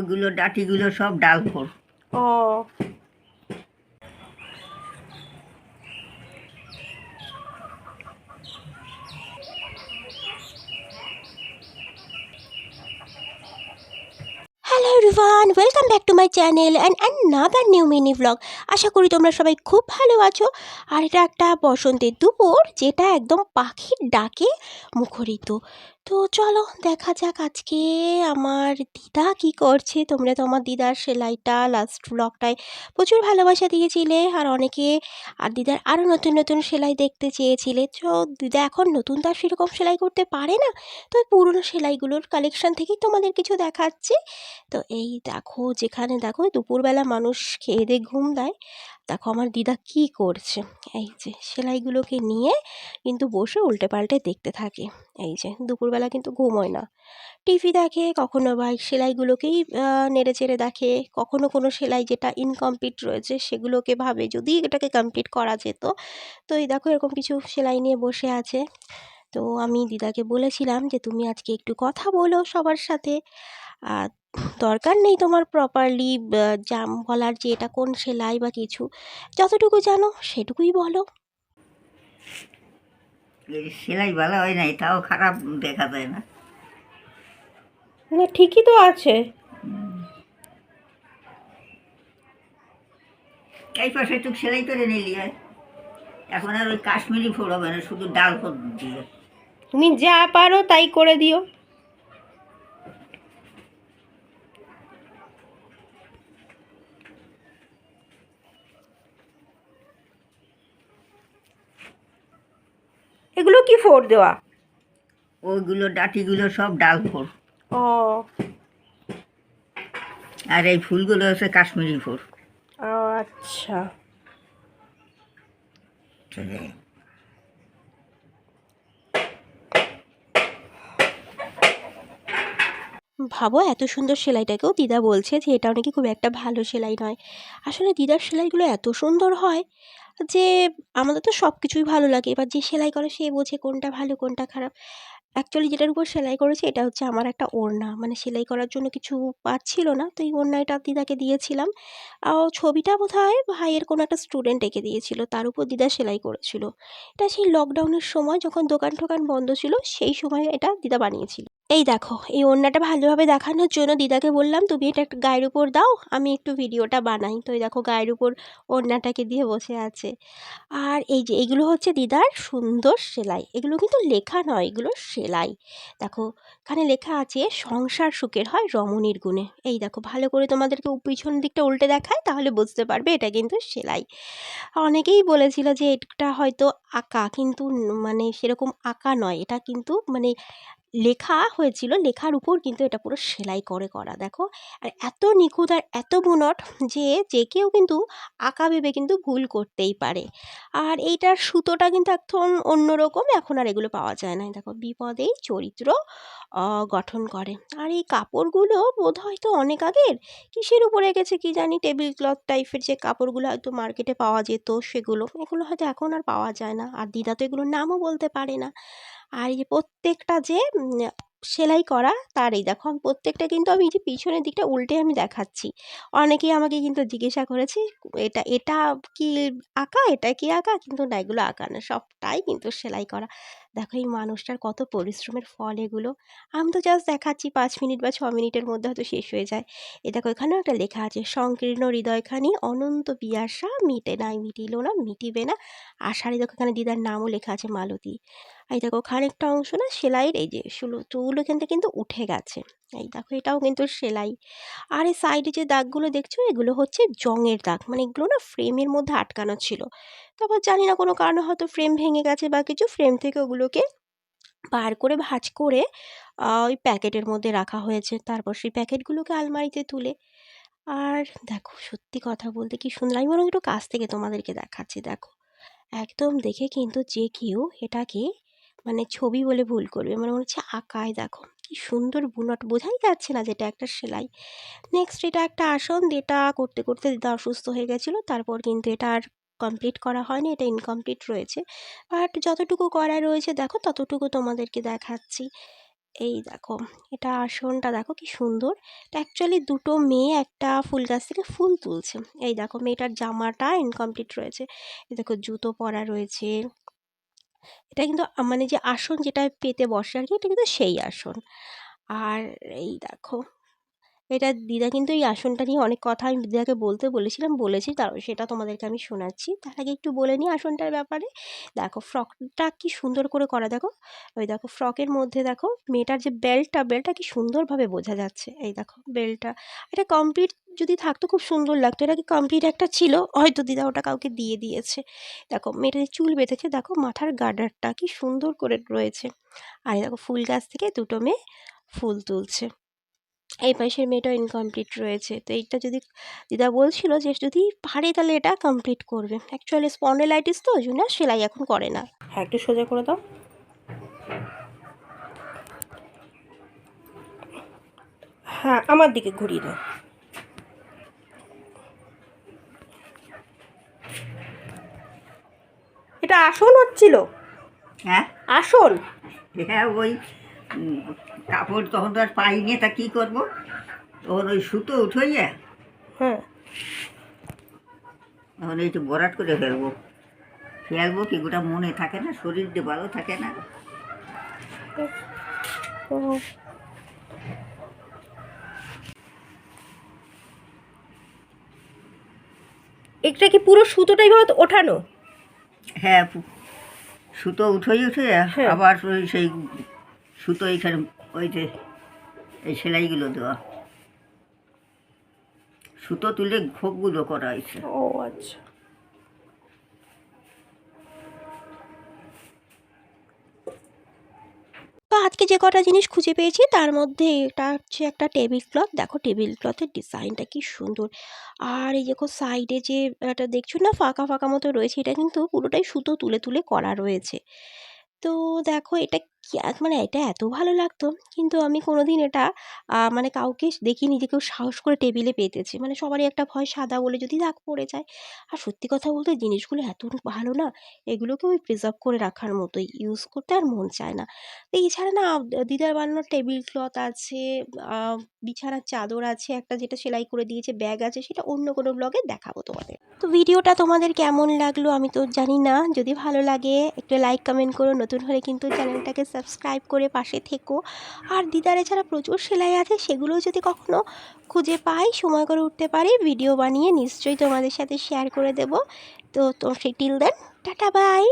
ওইগুলো ডাটিগুলো সব ডালফোর ও। Everyone welcome back to my channel and another new mini vlog আশা করি তোমরা সবাই খুব ভালো আছো। আর এটা একটা বসন্তের দুপুর যেটা একদম পাখির ডাকে মুখরিত। তো চলো দেখা যাক আজকে আমার দিদা কি করছে। তোমরা তো আমার দিদার সেলাইটা লাস্ট ব্লগটায় প্রচুর ভালোবাসা দিয়েছিলে আর অনেকে আর দিদার আরও নতুন নতুন সেলাই দেখতে চেয়েছিলে। তো দিদা এখন নতুন তার সেরকম সেলাই করতে পারে না। তো ওই পুরনো সেলাইগুলোর কালেকশন থেকেই তোমাদের কিছু দেখাচ্ছে। তো এই দেখো যেখানে দেখো দুপুরবেলা মানুষ খেয়ে দিয়ে ঘুম দেয়। দেখো আমার দিদা কি করছে। এই যে সেলাইগুলোকে নিয়ে কিন্তু বসে উল্টে পাল্টে দেখতে থাকে। এই যে, দুপুরবেলা কিন্তু ঘুমোয় না। টিভি দেখে, কখনো বা সেলাইগুলোকেই নেড়ে চেড়ে দেখে, কখনো কোনো সেলাই যেটা ইনকমপ্লিট রয়েছে, সেগুলোকে ভাবে। যদি এটাকে কমপ্লিট করা যেত, তো এই দেখো এরকম কিছু সেলাই নিয়ে বসে আছে। তো আমি দিদাকে বলেছিলাম যে, তুমি আজকে একটু কথা বলো সবার সাথে। দরকার নেই তোমার প্রপারলি জাম বলার যে এটা কোন সেলাই বা কিছু। যতটুকু জানো, সেটুকুই বলো। সেলাই ভালো হয় নাই তাও খারাপ দেখা যায় না। না ঠিকই তো আছে। এই পাশে একটু সেলাই করে নিলি হয়? এখন আর ওই কাশ্মীরি ফোড় হবে না শুধু ডাল দিয়ে। তুমি যা পারো তাই করে দিও। এগুলো কি ফোর দেওয়া? ওইগুলো ডাটিগুলো সব ডাল ফোর ও। আর এই ফুলগুলো হচ্ছে কাশ্মীরি ফুল আচ্ছা। ভাবো, এত সুন্দর সেলাইটাকেও দিদা বলছে যে, এটাও নাকি খুব একটা ভালো সেলাই নয়। আসলে দিদার সেলাইগুলো এত সুন্দর হয় যে, আমাদের তো সব কিছুই ভালো লাগে। এবার যে সেলাই করে সে বোঝে কোনটা ভালো, কোনটা খারাপ। অ্যাকচুয়ালি যেটার উপর সেলাই করেছে, এটা হচ্ছে আমার একটা ওড়না। মানে সেলাই করার জন্য কিছু পাচ্ছিল না, তো এই ওড়নাটা দিদাকে দিয়েছিলাম। আর ছবিটা বোধ হয় ভাইয়ের কোনো একটা স্টুডেন্ট এঁকে দিয়েছিল, তার উপর দিদা সেলাই করেছিল। এটা সেই লকডাউনের সময় যখন দোকান টোকান বন্ধ ছিল, সেই সময় এটা দিদা বানিয়েছিল। এই দেখো, এই ওড়নাটা ভালোভাবে দেখানোর জন্য দিদাকে বললাম, তুমি এটা একটা গায়ের উপর দাও, আমি একটু ভিডিওটা বানাই। তো এই দেখো, গায়ের উপর ওড়নাটাকে দিয়ে বসে আছে। আর এই যে, এগুলো হচ্ছে দিদার সুন্দর সেলাই। এগুলো কিন্তু লেখা নয়, এগুলো সেলাই। দেখো এখানে লেখা আছে, সংসার সুখের হয় রমণীর গুণে। এই দেখো, ভালো করে তোমাদেরকে পিছন দিকটা উল্টে দেখায় তাহলে বুঝতে পারবে এটা কিন্তু সেলাই। অনেকেই বলেছিল যে এটা হয়তো আঁকা, কিন্তু মানে সেরকম আঁকা নয়। এটা কিন্তু মানে লেখা হয়েছিল, লেখার উপর কিন্তু এটা পুরো সেলাই করে করা, দেখো। আর এত নিখুঁত আর এত বুনট যে যে কেউ কিন্তু আঁকা ভেবে কিন্তু ভুল করতেই পারে। আর এইটার সুতোটা কিন্তু একদম অন্যরকম, এখন আর এগুলো পাওয়া যায় না। দেখো, বিপদেই চরিত্র গঠন করে। আর এই কাপড়গুলো বোধ হয়তো অনেক আগের। কিসের উপরে গেছে কি জানি? টেবিল ক্লথ টাইপের যে কাপড়গুলো হয়তো মার্কেটে পাওয়া যেত সেগুলো। এগুলো হয়তো এখন আর পাওয়া যায় না। আর দিদা তো এগুলোর নামও বলতে পারে না। আর এই প্রত্যেকটা যে সেলাই করা তার এই দেখো প্রত্যেকটা কিন্তু আমি যে পিছনের দিকটা উল্টে আমি দেখাচ্ছি। অনেকেই আমাকে কিন্তু জিজ্ঞাসা করেছে, এটা এটা কি আঁকা? এটা কি আঁকা? কিন্তু না, এগুলো আঁকা না। সবটাই কিন্তু সেলাই করা। দেখো এই মানুষটার কত পরিশ্রমের ফল এগুলো। আমি তো জাস্ট দেখাচ্ছি পাঁচ মিনিট বা ছ মিনিটের মধ্যে হয়তো শেষ হয়ে যায়। এ দেখো এখানেও একটা লেখা আছে, সংকীর্ণ হৃদয়খানি অনন্ত পিয়াসা মিটে নাই, মিটিল না, মিটিবে না। আষাঢ়ে দেখো এখানে দিদার নামও লেখা আছে মালতী। এই দেখো খানিকটা অংশ না সেলাইয়ের, এই যে শুলো, চুল এখান থেকে কিন্তু উঠে গেছে। এই দেখো এটাও কিন্তু সেলাই। আর এই সাইডে যে দাগগুলো দেখছ, এগুলো হচ্ছে জংয়ের দাগ। মানে এগুলো না ফ্রেমের মধ্যে আটকানো ছিল। তারপর জানি না কোনো কারণে হয়তো ফ্রেম ভেঙে গেছে বা কিছু। ফ্রেম থেকে ওগুলোকে বার করে, ভাঁজ করে ওই প্যাকেটের মধ্যে রাখা হয়েছে। তারপর সেই প্যাকেটগুলোকে আলমারিতে তুলে। আর দেখো, সত্যি কথা বলতে কি সুন্দর। আমি বরং একটু কাছ থেকে তোমাদেরকে দেখাচ্ছি, দেখো। একদম দেখে কিন্তু যে কেউ এটাকে মানে ছবি বলে ভুল করবে। মানে মনে হচ্ছে আঁকায়, দেখো। কি সুন্দর বুনট। বোঝাই যাচ্ছে না যেটা একটা সেলাই। নেক্সট এটা একটা আসন। যেটা করতে করতে দিদা অসুস্থ হয়ে গেছিল। তারপর কিন্তু এটা আর কমপ্লিট করা হয়নি, এটা ইনকমপ্লিট রয়েছে। বাট যতটুকু করা রয়েছে, দেখো ততটুকু তোমাদেরকে দেখাচ্ছি। এই দেখো, এটা আসনটা দেখো কি সুন্দর। অ্যাকচুয়ালি দুটো মেয়ে একটা ফুল গাছ থেকে ফুল তুলছে। এই দেখো মেয়েটার জামাটা ইনকমপ্লিট রয়েছে। এই দেখো জুতো পরা রয়েছে। এটা কিন্তু মানে যে আসন যেটা পেতে বসে আর কি, এটা কিন্তু সেই আসন। আর এই দেখো এটা দিদা কিন্তু এই আসনটা নিয়ে অনেক কথা আমি দিদাকে বলতে বলেছিলাম, বলেছি তার, সেটা তোমাদেরকে আমি শোনাচ্ছি। তার আগে একটু বলে নিই আসনটার ব্যাপারে। দেখো ফ্রকটা কি সুন্দর করে করা, দেখো। ওই দেখো ফ্রকের মধ্যে দেখো মেয়েটার যে বেল্টটা বেল্টটা কি সুন্দরভাবে বোঝা যাচ্ছে। এই দেখো বেল্টটা, এটা কমপ্লিট যদি থাকতো খুব সুন্দর লাগতো। এটা কি কমপ্লিট একটা ছিল? হয়তো দিদা ওটা কাউকে দিয়ে দিয়েছে। দেখো মেয়েটা যে চুল বেঁধেছে, দেখো মাথার গার্ডারটা কি সুন্দর করে রয়েছে। আর দেখো ফুল গাছ থেকে দুটো মেয়ে ফুল তুলছে। এই পাশের মেয়েটা ইনকমপ্লিট রয়েছে। তো এইটা যদি দিদা বলছিল যে যদি পারে তাহলে এটা কমপ্লিট করবে। অ্যাকচুয়ালি স্পন্ডেলাইটিস তো ওই জন্য সেলাই এখন করে না। হ্যাঁ একটু সোজা করে দাও। হ্যাঁ আমার দিকে ঘুরিয়ে দাও। এটা আসন হচ্ছিল? হ্যাঁ। আসন? হ্যাঁ ওই কাপড় তখন তো আর পাইনি তা কী করব? তখন ওই সুতো উঠাইয়া হ্যাঁ। তখন একটু বরাট করে ফেলব। ফেলব কি গোটা মনে থাকে না শরীর দিয়ে ভালো থাকে না। এটা কি পুরো সুতোটাই ভাবে ওঠানো? হ্যাঁ সুতো উঠোই উঠে হ্যাঁ। আবার ওই সেই সুতো এইখানে ওই যে, এই সেলাইগুলো দেওয়া। সুতো তুলে খোপগুলো করা হয়েছে। ও আচ্ছা। আজকে যে কটা জিনিস খুঁজে পেয়েছি, তার মধ্যে এটা হচ্ছে একটা টেবিল ক্লথ। দেখো, টেবিল ক্লথের ডিজাইনটা কি সুন্দর। আর এই দেখো, সাইডে যে এটা দেখছ না, ফাঁকা ফাঁকা মতো রয়েছে, এটা কিন্তু পুরোটাই সুতো তুলে তুলে করা রয়েছে। তো দেখো, এটা মানে এটা এত ভালো লাগতো। কিন্তু আমি কোনোদিন এটা মানে কাউকে দেখিনি যে কেউ সাহস করে টেবিলে পেতেছে। মানে সবারই একটা ভয় সাদা বলে যদি দাগ পড়ে যায়। আর সত্যি কথা বলতে জিনিসগুলো এত ভালো না, এগুলোকে ওই প্রিজার্ভ করে রাখার মতোই ইউজ করতে আর মন চায় না। তো এছাড়া না দিদার বানানোর টেবিল ক্লথ আছে বিছানার চাদর আছে, একটা যেটা সেলাই করে দিয়েছে ব্যাগ আছে, সেটা অন্য কোনো ব্লগে দেখাবো তোমাদের। তো ভিডিওটা তোমাদের কেমন লাগল আমি তো জানি না। যদি ভালো লাগে, একটু লাইক কমেন্ট করো। নতুন হলে কিন্তু চ্যানেলটাকে সাবস্ক্রাইব করে পাশে থেকো। আর দিদারে যারা প্রচুর সেলাই আছে সেগুলো যদি কখনো খুঁজে পাই, সময় করে উঠতে পারি ভিডিও বানিয়ে নিশ্চয়ই তোমাদের সাথে শেয়ার করে দেবো। তো তো সেই টিল দেন টাটা বাই